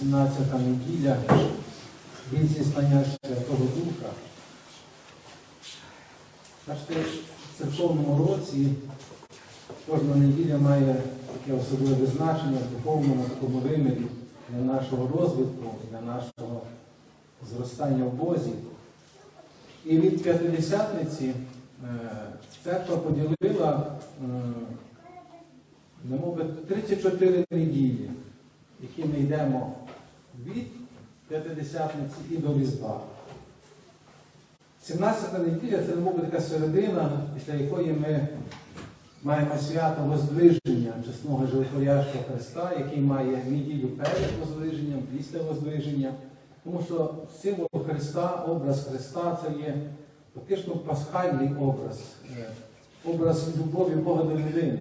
17 неділя від зізнання Святого Духа. Бачите, в церковному році кожна неділя має таке особливе значення в духовному такому вимірі для нашого розвитку, для нашого зростання в Бозі. І від п'ятидесятниці е, церква поділила немов би, 34 неділі, які ми йдемо від п'ятидесятниці і до Різдва. 17 неділя це немов би така середина, після якої ми маємо свято Воздвиження чесного животворящого Христа, який має неділю перед Воздвиженням, після Воздвиження. Тому що символ Христа, образ Христа це є фактично пасхальний образ, е, образ любові Бога до людини.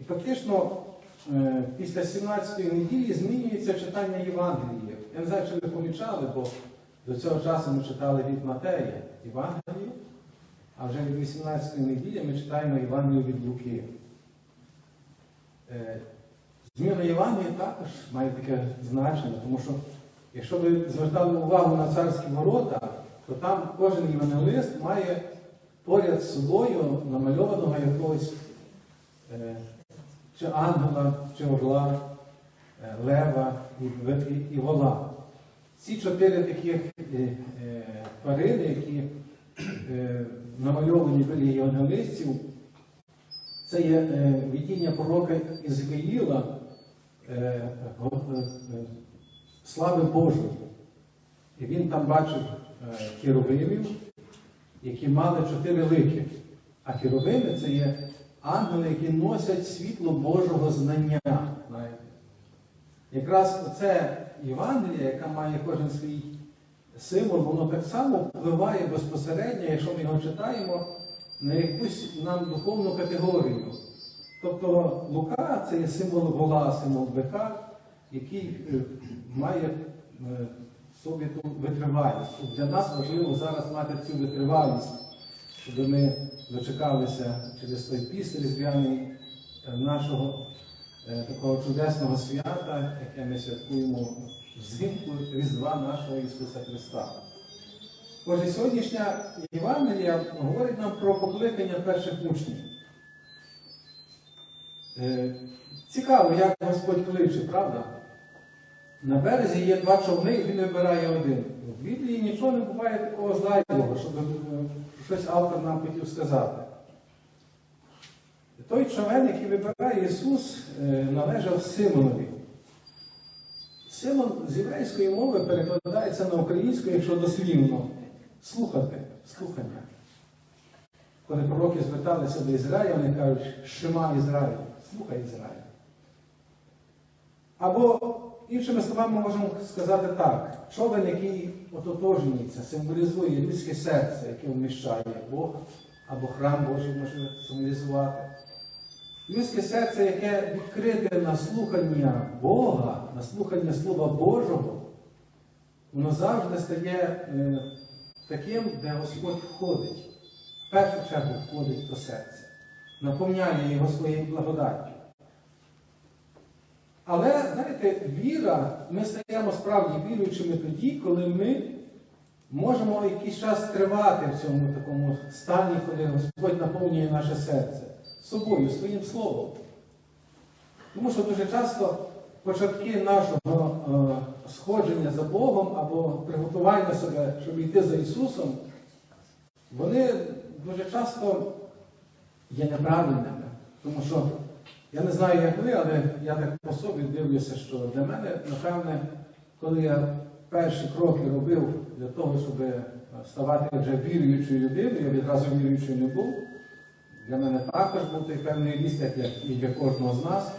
І фактично після 17-ї неділі змінюється читання Євангелія. Я не знаю, чи ви помічали, бо до цього часу ми читали від Матея Євангелію, а вже від 18-ї неділі ми читаємо Євангелію від Луки. Е, Зміна Євангелія також має таке значення, тому що якщо ви звертали увагу на царські ворота, то там кожен євангелист має поряд з собою намальованого якогось е, чи ангела, чи орла, е, лева і, вола. Ці чотири таких е, е, тварини, які намальовані біля євангелистів, це є видіння пророка Ізраїла е, слави Божої. І він там бачив херовимів, які мали чотири лики. А херовими це є ангели, які носять світло Божого знання. Якраз це Євангелія, яка має кожен свій символ, воно так само впливає безпосередньо, якщо ми його читаємо, на якусь нам духовну категорію. Тобто Лука це є символ вола, символ бика, який е, має е, в собі ту витривалість. Для нас важливо зараз мати цю витривалість, щоб ми дочекалися через той піст різдвяний е, нашого е, такого чудесного свята, яке ми святкуємо взимку Різдва нашого Ісуса Христа. Отже, сьогоднішня Євангелія говорить нам про покликання перших учнів. Е, Цікаво, як Господь кличе, правда? На березі є два човни, і він вибирає один. В Біблії нічого не буває такого зайвого, щоб е, щось автор нам хотів сказати. Той човен, який вибирає Ісус, е, належав Симонові. Симон з єврейської мови перекладається на українську, якщо дослівно. Слухати, слухання. Коли пророки зверталися до Ізраїля, вони кажуть, Шима Ізраїль, слухай Ізраїль. Або, іншими словами, ми можемо сказати так, човен, який ототожнюється, символізує людське серце, яке вміщає Бога, або храм Божий може символізувати. Людське серце, яке відкрите на слухання Бога, на слухання Слова Божого, воно завжди стає е, таким, де Господь входить. В першу чергу входить до серця, наповняє його своєю благодаттю. Але, знаєте, віра, ми стаємо справді віруючими тоді, коли ми можемо якийсь час тривати в цьому такому стані, коли Господь наповнює наше серце собою, своїм словом. Тому що дуже часто початки нашого е, сходження за Богом або приготування себе, щоб йти за Ісусом, вони дуже часто є неправильними. Тому що я не знаю, як ви, але я так по собі дивлюся, що для мене, напевне, коли я перші кроки робив для того, щоб е, ставати вже віруючою людиною, я відразу віруючою не був. Для мене також був той певний ріст, як і для кожного з нас.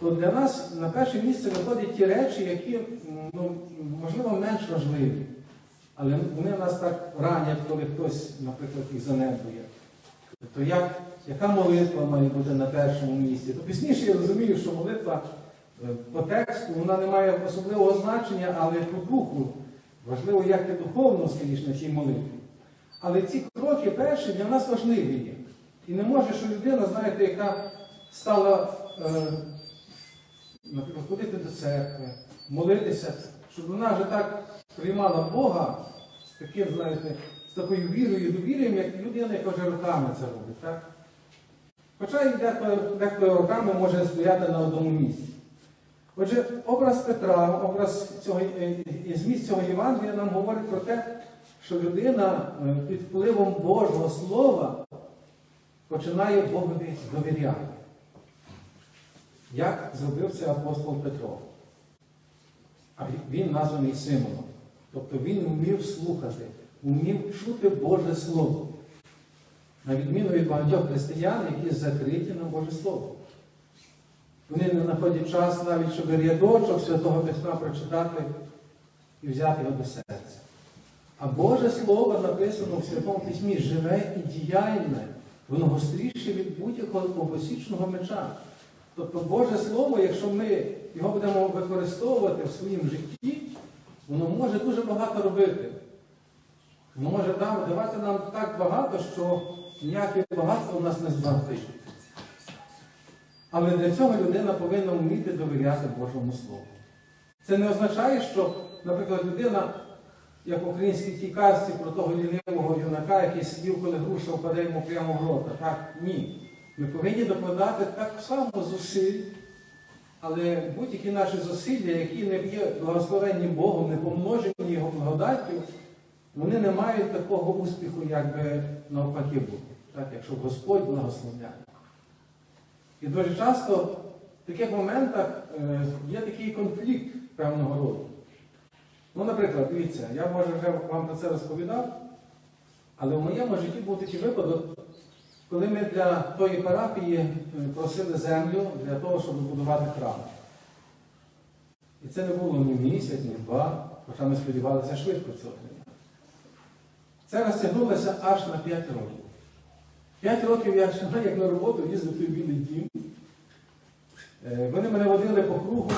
То для нас на перше місце виходять ті речі, які, ну, можливо, менш важливі. Але вони нас так ранять, коли хтось, наприклад, їх занедбує. То як, яка молитва має бути на першому місці? То пізніше я розумію, що молитва е, по тексту вона не має особливого значення, але по духу важливо, як ти духовно стоїш на цій молитві. Але ці кроки перші для нас важливі є. І не може, що людина, знаєте, яка стала е, наприклад, ходити до церкви, молитися, щоб вона вже так приймала Бога з таким, знаєте, з такою вірою і довір'ям, як людина, яка вже роками це робить. Так? Хоча і дехто роками може стояти на одному місці. Отже, образ Петра, образ цього е, зміст цього Євангелія нам говорить про те, що людина е, під впливом Божого Слова починає Богові довіряти. Як зробив це апостол Петро? А він названий Симоном. Тобто він вмів слухати, вмів чути Боже Слово. На відміну від багатьох християн, які закриті на Боже Слово. Вони не знаходять час навіть, щоб рядочок Святого Письма прочитати і взяти його до серця. А Боже Слово написано в Святому Письмі живе і діяльне, воно гостріше від будь-якого обосічного меча. Тобто Боже Слово, якщо ми його будемо використовувати в своїм житті, воно може дуже багато робити. Воно може давати нам так багато, що ніяке багатство в нас не збагатить. Але для цього людина повинна вміти довіряти Божому Слову. Це не означає, що, наприклад, людина, як в українській тій казці про того лінивого юнака, який сидів, коли груша впаде йому прямо в рота. Так, ні. Ми повинні докладати так само зусиль, але будь-які наші зусилля, які не є благословенні Богом, не помножені Його благодаттю, вони не мають такого успіху, як би навпаки бути. Так, якщо Господь благословляє. І дуже часто в таких моментах е, є такий конфлікт певного роду. Ну, наприклад, дивіться, я може вже вам про це розповідав, але в моєму житті був такий випадок, коли ми для тої парафії е, просили землю для того, щоб будувати храм. І це не було ні місяць, ні два, хоча ми сподівалися швидко цього отримати. Це розтягнулося аж на 5 років. П'ять років я ще як на роботу їздив в білий дім. Е, Вони мене водили по кругу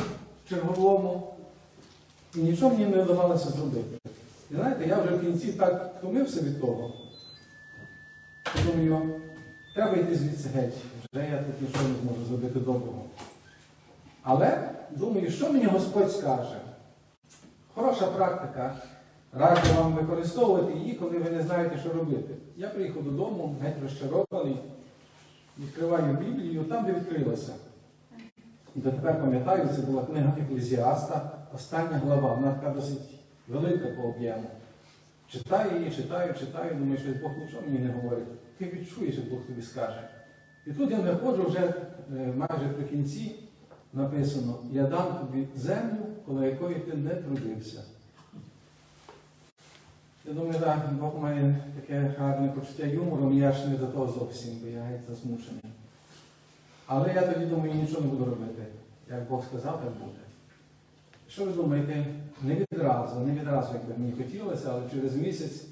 черговому, і нічого мені не вдавалося зробити. І знаєте, я вже в кінці так втомився від того. що Думаю, треба йти звідси геть. Вже я тут нічого не зможу зробити доброго. Але думаю, що мені Господь скаже? Хороша практика. Раджу вам використовувати її, коли ви не знаєте, що робити. Я приїхав додому, геть розчарований, відкриваю Біблію, там, де відкрилося. І дотепер пам'ятаю, це була книга Еклезіаста, остання глава, вона така досить велика по об'єму. Читаю її, читаю, читаю, думаю, що Бог нічого мені не говорить. Ти відчуєш, як Бог тобі скаже. І тут я знаходжу вже е, майже при кінці написано: Я дам тобі землю, коло якої ти не трудився. Я думаю, так, Бог має таке гарне почуття юмору, я ж не до того зовсім, бо я засмучений. Але я тоді думаю, нічого не буду робити. Як Бог сказав, так буде. Що ви думаєте? Не відразу, не відразу, як би мені хотілося, але через місяць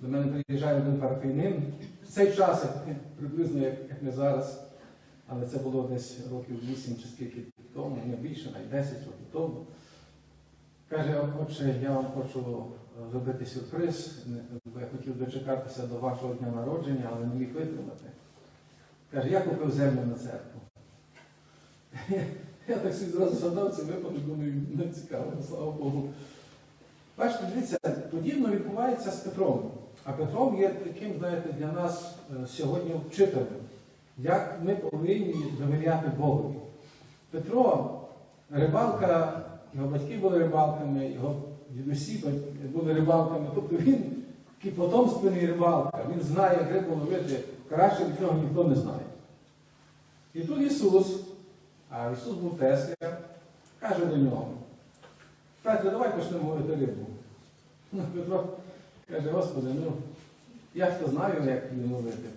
до мене приїжджає один парафійнин. В цей час, як, приблизно як, як не зараз, але це було десь років 8 чи скільки тому, не більше, навіть 10 років тому. Каже, отче, я вам хочу зробити сюрприз, бо я хотів дочекатися до вашого дня народження, але не міг витримати. Каже, я купив землю на церкву. Я так собі зразу згадав цей випадок, думаю, не цікаво, слава Богу. Бачите, дивіться, подібно відбувається з Петром. А Петром є таким, знаєте, для нас е, сьогодні вчителем, як ми повинні довіряти Богові. Петро, рибалка, його батьки були рибалками, його дідусі були рибалками, тобто він такий потомственний рибалка, він знає, як рибу ловити, краще від нього ніхто не знає. І тут Ісус, а Ісус був Тесля, каже до нього, Петре, давай почнемо ловити рибу. Ну, Петро каже, Господи, ну я ж то знаю, як її ловити.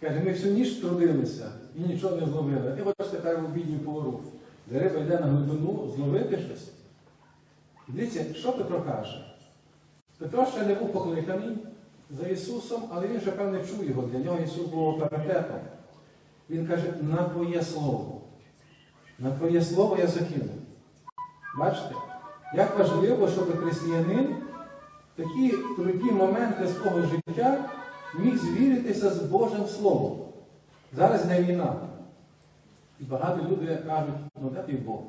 Каже, ми всю ніч трудилися і нічого не зловили. Ти хочеш тепер в обідню пору, де риба йде на глибину, зловити щось. Дивіться, що Петро каже? Петро ще не був покликаний за Ісусом, але він вже, певне, чув його. Для нього Ісус був авторитетом. Він каже, на Твоє Слово. На Твоє Слово я закину. Бачите? Як важливо, щоб християнин такі трудні моменти свого життя міг звіритися з Божим Словом. Зараз не війна. І багато людей кажуть, ну де той Бог?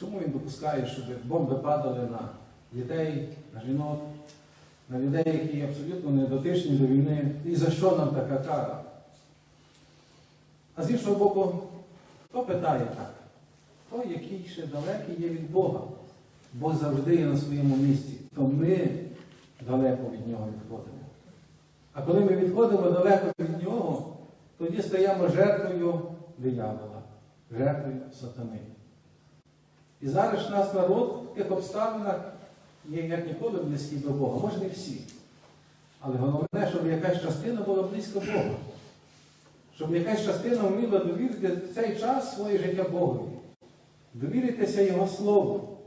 Чому він допускає, щоб бомби падали на дітей, на жінок, на людей, які абсолютно не дотичні до війни? І за що нам така кара? А з іншого боку, хто питає так? Той, який ще далекий є від Бога. Бог завжди є на своєму місці, то ми далеко від нього відходимо. А коли ми відходимо далеко від нього, тоді стаємо жертвою диявола, жертвою сатани. І зараз ж наш народ в тих обставинах є як ніколи близький до Бога. Може не всі. Але головне, щоб якась частина була близько Бога. Щоб якась частина вміла довірити цей час своє життя Богові. Довіритися Його Слову.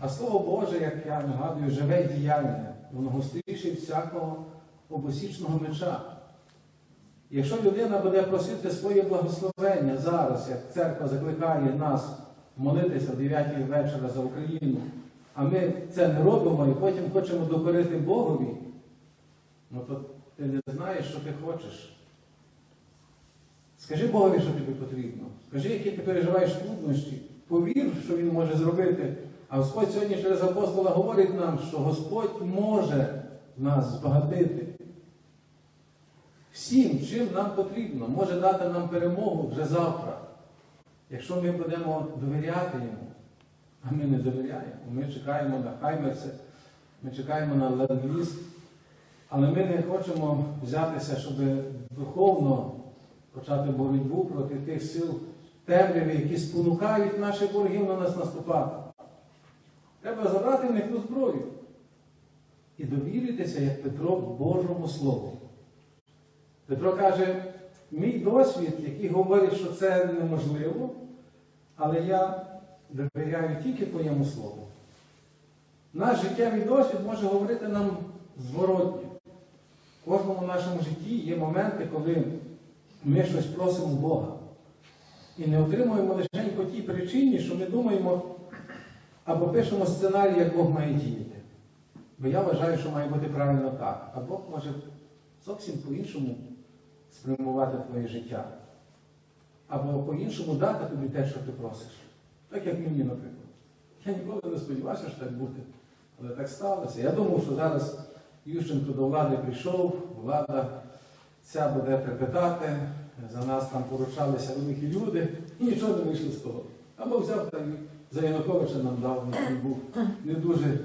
А Слово Боже, як я нагадую, живе і діяльне, воно гостріше всякого обосічного меча. Якщо людина буде просити своє благословення зараз, як церква закликає нас молитися о 9 вечора за Україну, а ми це не робимо і потім хочемо докорити Богові, ну то ти не знаєш, що ти хочеш. Скажи Богові, що тобі потрібно. Скажи, які ти переживаєш труднощі. Повір, що Він може зробити. А Господь сьогодні через апостола говорить нам, що Господь може нас збагатити. Всім, чим нам потрібно, може дати нам перемогу вже завтра. Якщо ми будемо довіряти йому, а ми не довіряємо. Ми чекаємо на Хаймерси, ми чекаємо на ленд але ми не хочемо взятися, щоб духовно почати боротьбу проти тих сил темряви, які спонукають наших ворогів на нас наступати. Треба забрати в них ту зброю і довіритися, як Петро, Божому Слову. Петро каже, мій досвід, який говорить, що це неможливо, але я довіряю тільки твоєму слову. Наш життєвий досвід може говорити нам зворотні. В кожному нашому житті є моменти, коли ми щось просимо Бога. І не отримуємо лише по тій причині, що ми думаємо або пишемо сценарій, як Бог має діяти. Бо я вважаю, що має бути правильно так. А Бог може зовсім по-іншому спрямувати твоє життя. Або по-іншому дати тобі те, що ти просиш. Так як мені, наприклад. Я ніколи не сподівався, що так буде. Але так сталося. Я думав, що зараз Ющенко до влади прийшов, влада ця буде трепетати, за нас там поручалися великі люди, і нічого не вийшло з того. Або взяв та за Януковича нам дав, він був не дуже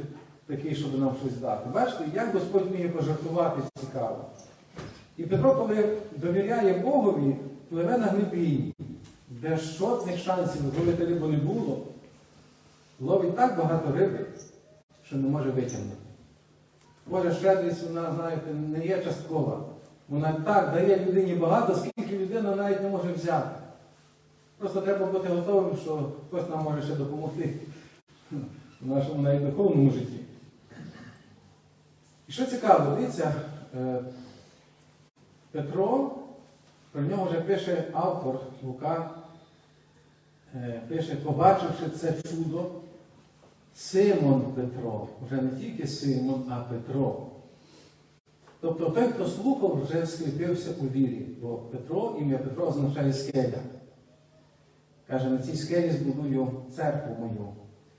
такий, щоб нам щось дати. Бачите, як Господь вміє пожартувати цікаво. І Петро, коли довіряє Богові, пливе на глибині, де жодних шансів вилити рибу не було, ловить так багато риби, що не може витягнути. Божа щедрість, вона, знаєте, не є часткова. Вона так дає людині багато, скільки людина навіть не може взяти. Просто треба бути готовим, що хтось нам може ще допомогти в нашому навіть духовному житті. І що цікаво, дивіться, е, Петро, про нього вже пише автор Лука, е, пише, побачивши це чудо, Симон Петро, вже не тільки Симон, а Петро. Тобто той, хто слухав, вже скріпився у вірі, бо Петро, ім'я Петро означає скеля. Каже, на цій скелі збудую церкву мою,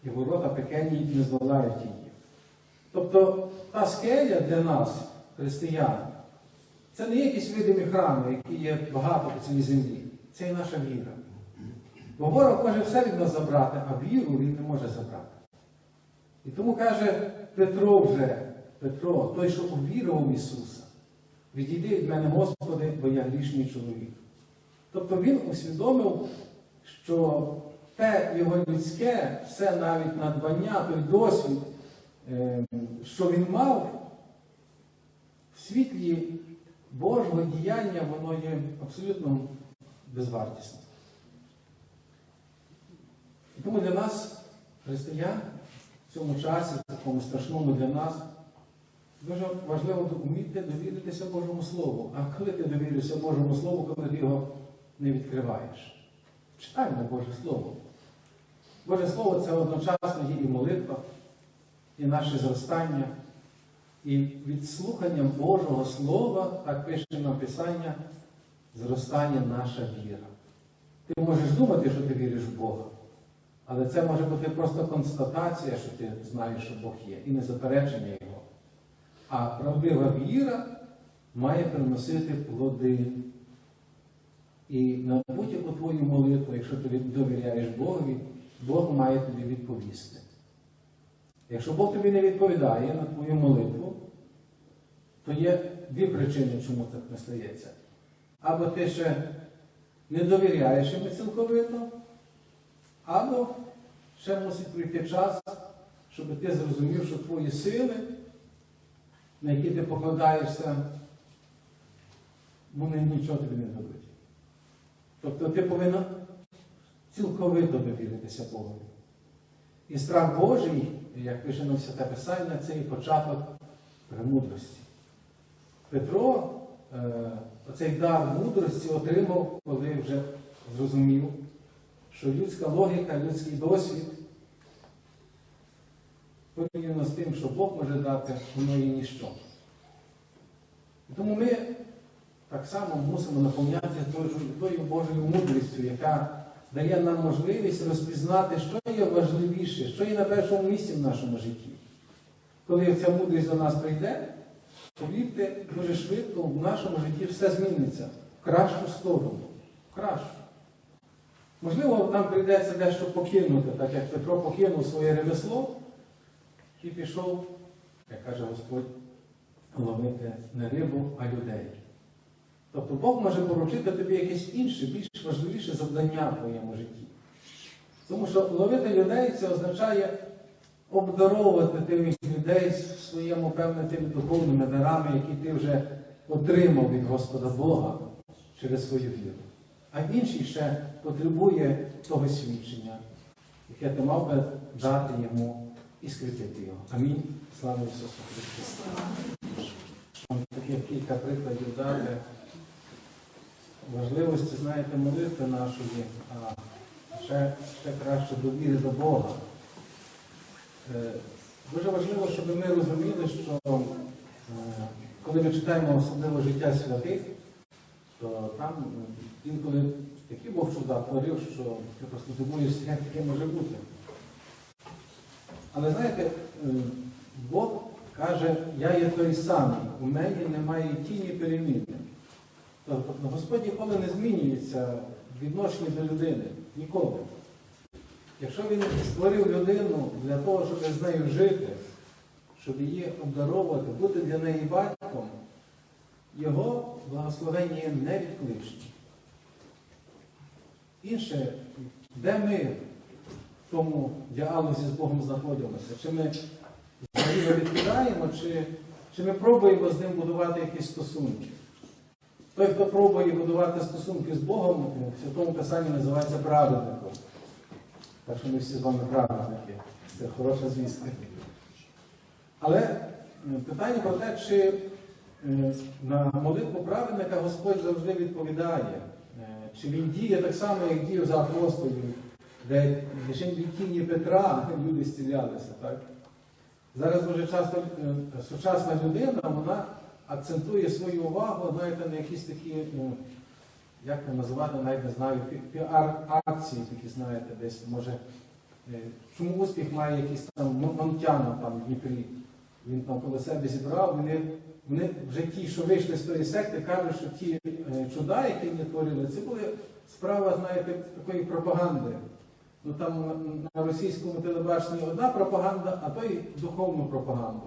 і ворота пекельні не здолають її. Тобто та скеля для нас, християн, це не якісь видимі храми, які є багато по цій землі. Це і наша віра. Бо ворог може все від нас забрати, а віру він не може забрати. І тому каже Петро вже, Петро, той, що увірував Ісуса, відійди від мене, Господи, бо я грішний чоловік. Тобто він усвідомив, що те його людське, все навіть надбання, той досвід, е, що він мав, в світлі Божого діяння, воно є абсолютно безвартісним. І тому для нас, християн, в цьому часі, такому страшному для нас, дуже важливо вміти довіритися Божому Слову. А коли ти довіришся Божому Слову, коли ти його не відкриваєш? Читаємо Боже Слово. Боже Слово це одночасно є і молитва, і наше зростання. І від слухання Божого Слова, так пише нам Писання, зростає наша віра. Ти можеш думати, що ти віриш в Бога, але це може бути просто констатація, що ти знаєш, що Бог є, і не заперечення Його. А правдива віра має приносити плоди. І на будь-яку твою молитву, якщо ти довіряєш Богові, Бог має тобі відповісти. Якщо Бог тобі не відповідає на твою молитву, то є дві причини, чому так не стається. Або ти ще не довіряєш йому цілковито, або ще мусить прийти час, щоб ти зрозумів, що твої сили, на які ти покладаєшся, вони нічого тобі не дадуть. Тобто ти повинен цілковито довіритися Богу. І страх Божий, як пише нам Святе Писання, це і початок премудрості. Петро е, оцей дар мудрості отримав, коли вже зрозумів, що людська логіка, людський досвід порівняно з тим, що Бог може дати, воно є ніщо. Тому ми так само мусимо наповняти тою Божою мудрістю, яка дає нам можливість розпізнати, що є важливіше, що є на першому місці в нашому житті. Коли ця мудрість до нас прийде, повірте, дуже швидко в нашому житті все зміниться в кращу сторону. В кращу. Можливо, нам прийдеться дещо покинути, так як Петро покинув своє ремесло і пішов, як каже Господь, ловити не рибу, а людей. Тобто Бог може поручити тобі якесь інше, більш важливіше завдання в твоєму житті. Тому що ловити людей це означає обдаровувати тих людей своєму певне тими духовними дарами, які ти вже отримав від Господа Бога через свою віру. А інший ще потребує того свідчення, яке ти мав би дати йому і скріпити його. Амінь. Слава Ісусу Христу. Таких кілька прикладів дати важливості, знаєте, молитви нашої, а ще, ще краще довіри до Бога. Е, Дуже важливо, щоб ми розуміли, що е, коли ми читаємо особливо життя святих, то там е, інколи такі Бог чуда творив, що ти просто думаєшся, як таке може бути. Але знаєте, Бог каже, я є той самий, у мене немає тіні переміни. Тобто Господь ніколи не змінюється в відношенні до людини. Ніколи. Якщо він створив людину для того, щоб з нею жити, щоб її обдаровувати, бути для неї батьком, його благословення є невідкличні. Інше, де ми в тому діалозі з Богом знаходимося? Чи ми взагалі відкидаємо, чи, чи ми пробуємо з ним будувати якісь стосунки? Той, хто пробує будувати стосунки з Богом, в Святому Писанні називається праведником. Так що ми всі з вами праведники. Це хороша звістка. Але питання про те, чи е, на молитву праведника Господь завжди відповідає, Е, чи він діє так само, як діяв за апостолів, де лише від тіні Петра люди зцілялися. Так? Зараз дуже часто е, сучасна людина, вона акцентує свою увагу, знаєте, на якісь такі, ну, як це називати, навіть не знаю, піар-акції, такі, знаєте, десь може. е, Чому успіх має якийсь там Монтяна там в Дніпрі? Він там коло себе зібрав, вони, вони вже ті, що вийшли з тої секти, кажуть, що ті е, чуда, які вони творили, це були справа, знаєте, такої пропаганди. Ну там на російському телебаченні одна пропаганда, а то й духовну пропаганду.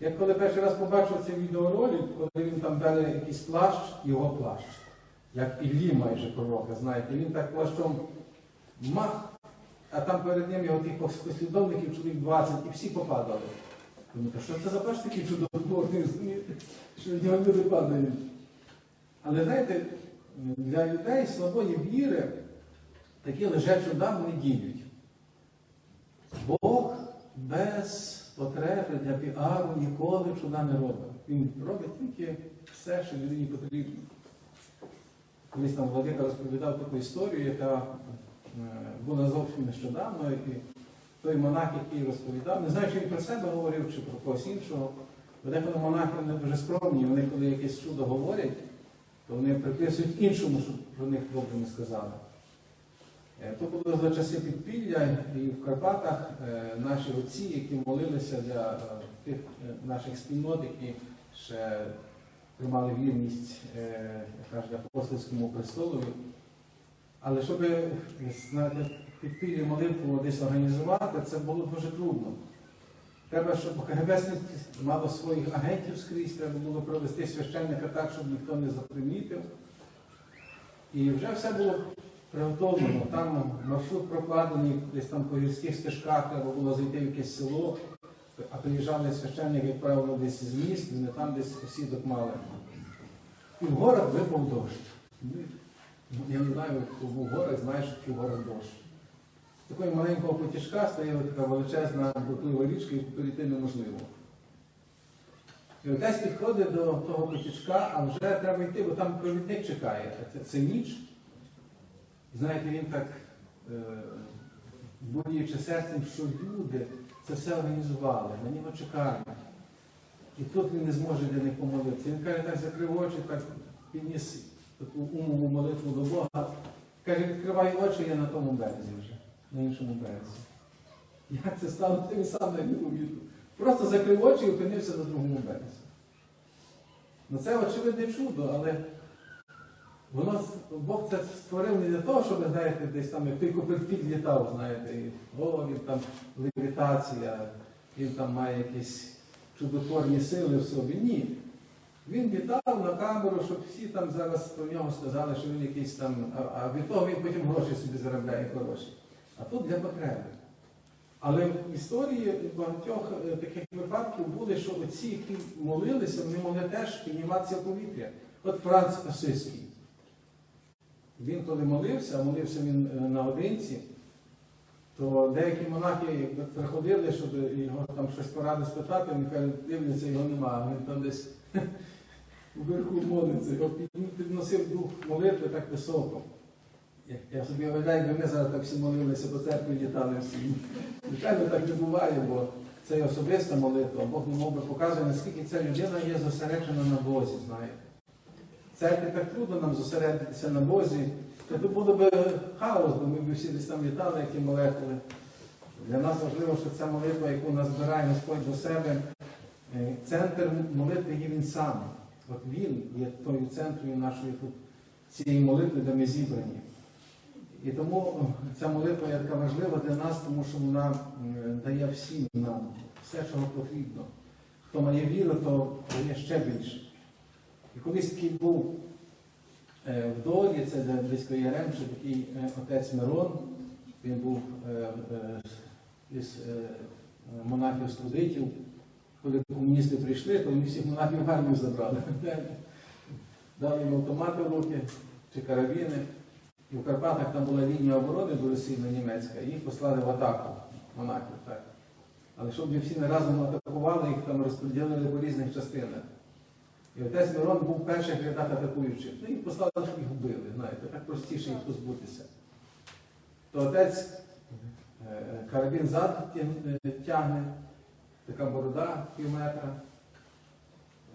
Я коли перший раз побачив цей відеоролик, коли він там бере якийсь плащ, його плащ, як Іллі майже пророка, знаєте, він так плащом мах, а там перед ним його тих послідовників чоловік 20 і всі попадали. Думаю, що це за плащ такий чудотворний, що від нього люди падають. Але знаєте, для людей слабої віри такі лише чуда вони діють. Бог без потреби для піару ніколи чуда не робить. Він робить тільки все, що людині потрібно. Колись там Владика розповідав таку історію, яка е, була зовсім нещодавно, і той монах, який розповідав, не знаю, чи він про себе говорив, чи про когось іншого, деколи монахи вони дуже скромні, вони коли якесь чудо говорять, то вони приписують іншому, щоб про них добре не сказали. Е, То було за часи підпілля, і в Карпатах е, наші отці, які молилися для е, тих наших спільнот, які ще тримали вірність кажуть, апостольському престолові. Але щоб знаєте, молитву десь організувати, це було дуже трудно. Треба, щоб КГБ мало своїх агентів скрізь, треба було провести священника так, щоб ніхто не запримітив. І вже все було приготовлено. Там маршрут прокладений, десь там по гірських стежках треба було зайти в якесь село, а приїжджали священники, як правило, десь з міст, вони там десь осідок мали. І в горах випав дощ. Ну, Я не знаю, в горах, знає, що в горах дощ. З такого маленького потяжка стояла така величезна бутлива річка, і перейти неможливо. І отець підходить до того потічка, а вже треба йти, бо там провідник чекає. Це, це ніч. Знаєте, він так, е, боліючи серцем, що люди це все організували, на нього чекають. І тут він не зможе для них помолитися. Він каже, так закрив очі, так підніс таку умову молитву до Бога. Каже, відкривай очі, я на тому березі вже, на іншому березі. Як це стало тим самим невірно. Просто закрив очі і опинився на другому березі. Ну це очевидне чудо, але воно, Бог це створив не для того, щоб, знаєте, десь там, як той Коперфіль літав, знаєте, і о, він там левітація, він там має якісь чудотворні сили в собі. Ні. Він літав на камеру, щоб всі там зараз про нього сказали, що він якийсь там, а, від того він потім гроші собі заробляє хороші. А тут для потреби. Але в історії багатьох е, таких випадків були, що оці, які молилися, вони могли теж підніматися повітря. От Франц Асиський. Він коли молився, а молився він е, наодинці, то деякі монахи приходили, щоб його там щось поради спитати, він каже, дивляться, його немає, він там десь вверху молиться, його підносив дух молитви так високо. Я- собі уявляю, якби ми зараз так всі молилися по церкві літали всі. Звичайно, так не буває, бо це є особиста молитва. Бог би показує, наскільки ця людина є зосереджена на Бозі, знаєте. Церкві так трудно нам зосередитися на Бозі, то було б хаос, бо ми б всі десь там літали, які молекули. Для нас важливо, що ця молитва, яку нас збирає Господь до себе, е, центр молитви є він сам. От він є тою центрою нашої тут цієї молитви, де ми зібрані. І тому ця молитва є така важлива для нас, тому що вона дає всім нам все, що потрібно. Хто має віру, то дає ще більше. І колись такий був е, в долі, це близько Яремче, такий е, отець Мирон. Він був е, із монахів студитів. Коли комуністи прийшли, то вони всіх монахів армію забрали. Дали їм автомати в руки чи карабіни. І в Карпатах там була лінія оборони дуже сильна німецька, і їх послали в атаку монахів. Так. Але щоб всі не разом атакували, їх там розподілили по різних частинах. І отець Мирон був в перших рядах атакуючих. Ну, їх послали, їх вбили, знаєте, так простіше їх позбутися. То отець е, карабін зад е, тягне, така борода пів метра.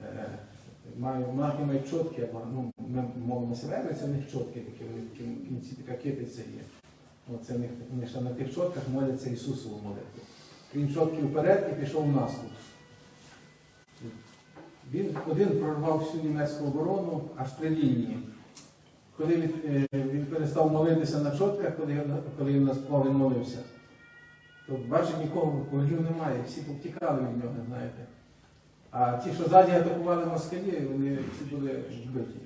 Е, монахи мають чотки, ну, ми молимося вервиця, в них чотки такі, вони в кінці така китиця є. Оце в вони ще на тих чотках моляться Ісусову молитву. Він чотків вперед і пішов в наступ. Він один прорвав всю німецьку оборону аж при лінії. Коли він, е, він перестав молитися на чотках, коли, коли він на сповін молився, то бачить нікого, ворогів немає, всі повтікали від нього, знаєте. А ті, що ззаді атакували москалі, вони всі були вбиті.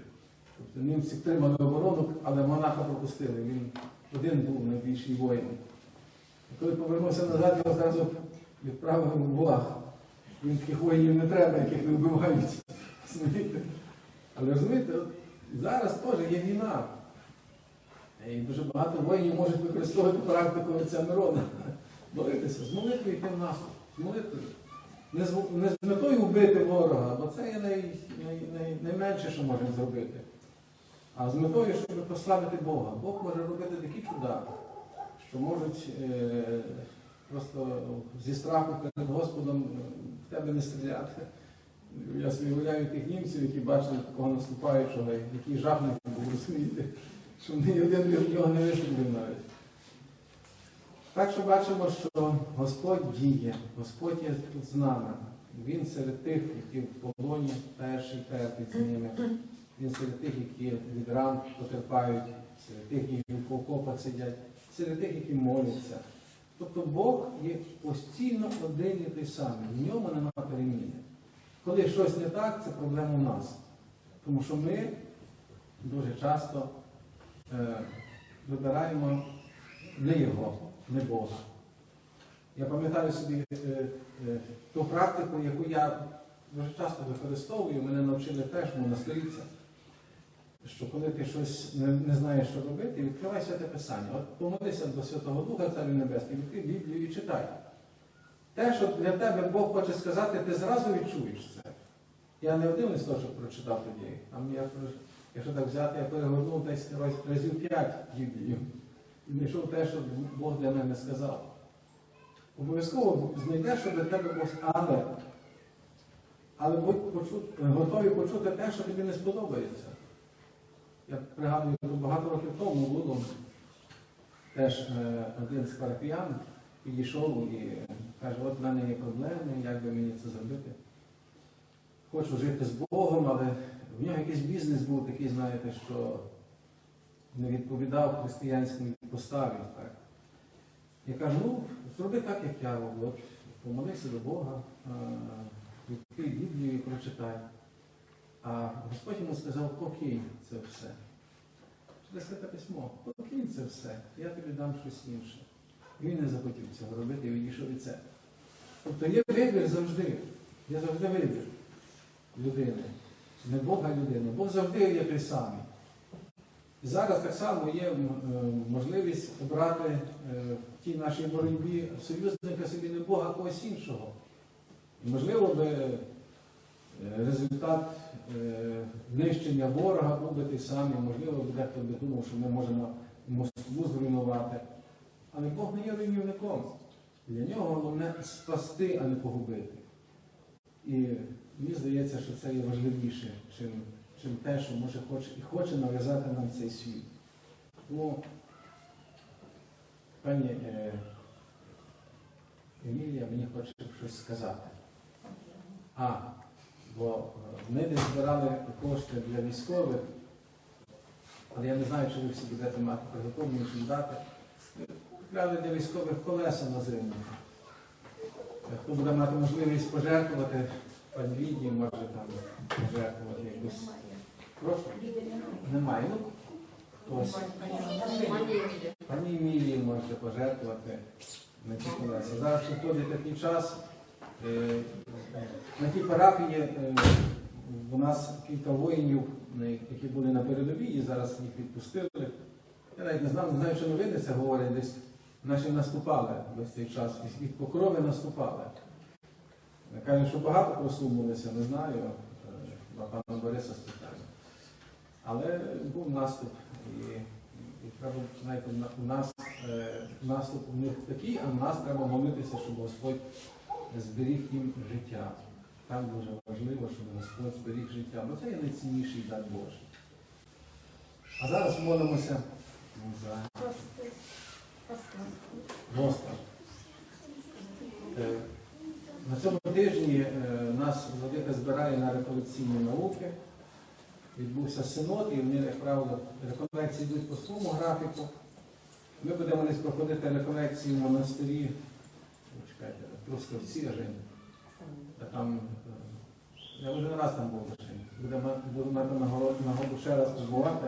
Тобто німці тримали оборону, але монаха пропустили. Він один був найбільший воїн. Коли повернувся назад, його зразу відправили в Гулаг. Таких воїнів не треба, яких не вбивають. Але розумієте, зараз теж є війна. І дуже багато воїнів можуть використовувати практику отця Мирона. Молитися, з молитвою йти в наступ, з молитвою. Не з, не з метою вбити ворога, бо це є най, най, най, найменше, що можемо зробити. А з метою, щоб прославити Бога. Бог може робити такі чуда, що можуть е, просто зі страху перед Господом тебе не стріляти. Я собі уявляю тих німців, які бачили такого наступаючого, який жах не був розумієте, що ні один від нього не вистрілив навіть. Так що бачимо, що Господь діє, Господь є тут з нами. Він серед тих, які в полоні перший терпить з ними. Він серед тих, які від ран потерпають, серед тих, які в окопах сидять, серед тих, які моляться. Тобто Бог є постійно один і той самий, в ньому нема переміни. Коли щось не так, це проблема в нас. Тому що ми дуже часто е, вибираємо не його, не Бога. Я пам'ятаю собі е, е, ту практику, яку я дуже часто використовую, мене навчили теж в монастирівцях, що коли ти щось не, не знаєш, що робити, відкривай святе Писання. От помолися до Святого Духа Царю Небесний, відкрий Біблію і читай. Те, що для тебе Бог хоче сказати, ти зразу відчуєш це. Я не один листочок прочитав тоді. Там я, якщо так взяти, я перегорнув десь раз- разів п'ять Біблію. І знайшов те, що Бог для мене сказав. Обов'язково знайдеш, що для тебе Бог, але, але будь почу- готові почути те, що тобі не сподобається. Я пригадую, багато років тому було теж е, один з парафіян підійшов і каже, от в мене є проблеми, як би мені це зробити. Хочу жити з Богом, але в нього якийсь бізнес був такий, знаєте, що не відповідав християнській поставі. Так. Я кажу, ну, зроби так, як я роблю. Помолися до Бога, е, відкрий Біблію і прочитай. А Господь йому сказав, покинь це все. Це святе письмо, покинь це все, я тобі дам щось інше. Він не захотів цього робити і відійшов від це. Тобто є вибір завжди. Є завжди вибір людини. Не Бога людини. Бог завжди є той самий. Зараз так само є е, можливість обрати е, в тій нашій боротьбі союзника собі не Бога, а когось іншого. І, можливо, би е, результат знищення ворога той самий, можливо, дехто би думав, що ми можемо Москву зруйнувати. Але Бог не є руйнівником. Для нього головне спасти, а не погубити. І мені здається, що це є важливіше, чим, чим те, що може хоче і хоче нав'язати нам цей світ. Тому, пані е, Емілія мені хоче щось сказати. А, бо е, ми десь збирали кошти для військових, але я не знаю, чи ви всі будете мати приготовлені чим дати. Купляли для військових колеса на зиму. Хто буде мати можливість пожертвувати, пані Лідії може там пожертвувати якусь. Прошу? Немає. Ну, хтось. Пані Емілії можете пожертвувати на ті колеса. Зараз приходить такий час. Е, На тій парафії е, у нас кілька воїнів, е, які були на передовій, і зараз їх відпустили. Я навіть не знав, не знаю, що новини це говорять, десь наші наступали весь цей час, від- покрови наступали. Кажуть, що багато просунулися, не знаю, е, пана Бориса спитаю. Але був наступ, і, і треба, знаєте, у нас е, наступ у них такий, а в нас треба молитися, щоб Господь зберіг їм життя. Так дуже важливо, щоб Господь зберіг життя, бо це є найцінніший дар Божий. А зараз молимося за Господа. Е, На цьому тижні е, нас Владика збирає на реколекційні науки. Відбувся синод, і вони, як правило, реколекції йдуть по своєму графіку. Ми будемо десь проходити реколекції в монастирі, Трускавці, Жень. Там, е, я вже не раз там був. Будемо буду мати нагоду ще раз побувати.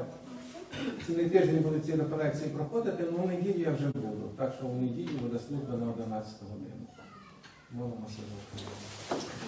Цілий тиждень будуть ці реколекції проходити, але в неділю я вже буду. Так що в неділю буде служба на 11 годину. Молимося за Україну.